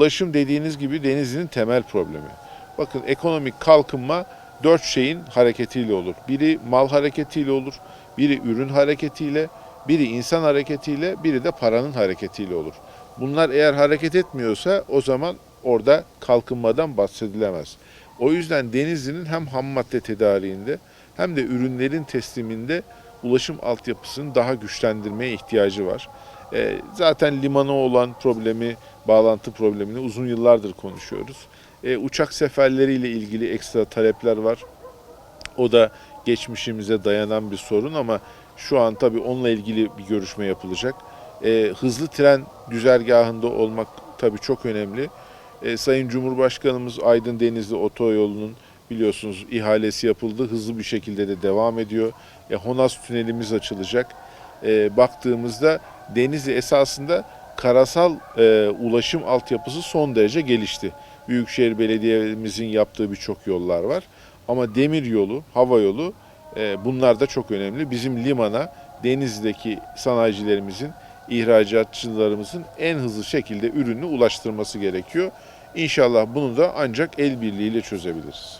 ulaşım dediğiniz gibi Denizli'nin temel problemi. Bakın ekonomik kalkınma dört şeyin hareketiyle olur. Biri mal hareketiyle olur, biri ürün hareketiyle, biri insan hareketiyle, biri de paranın hareketiyle olur. Bunlar eğer hareket etmiyorsa o zaman orada kalkınmadan bahsedilemez. O yüzden Denizli'nin hem ham madde tedariğinde hem de ürünlerin tesliminde ulaşım altyapısını daha güçlendirmeye ihtiyacı var. E, zaten limana olan problemi, bağlantı problemini uzun yıllardır konuşuyoruz. E, uçak seferleriyle ilgili ekstra talepler var. O da geçmişimize dayanan bir sorun ama şu an tabii onunla ilgili bir görüşme yapılacak. E, hızlı tren güzergahında olmak tabii çok önemli. E, Sayın Cumhurbaşkanımız Aydın Denizli Otoyolu'nun biliyorsunuz ihalesi yapıldı. Hızlı bir şekilde de devam ediyor. E, Honas tünelimiz açılacak. E, baktığımızda Denizli esasında karasal e, ulaşım altyapısı son derece gelişti. Büyükşehir Belediye'mizin yaptığı birçok yollar var. Ama demir yolu, hava yolu e, bunlar da çok önemli. Bizim limana Denizli'deki sanayicilerimizin, ihracatçılarımızın en hızlı şekilde ürünü ulaştırması gerekiyor. İnşallah bunu da ancak el birliğiyle çözebiliriz.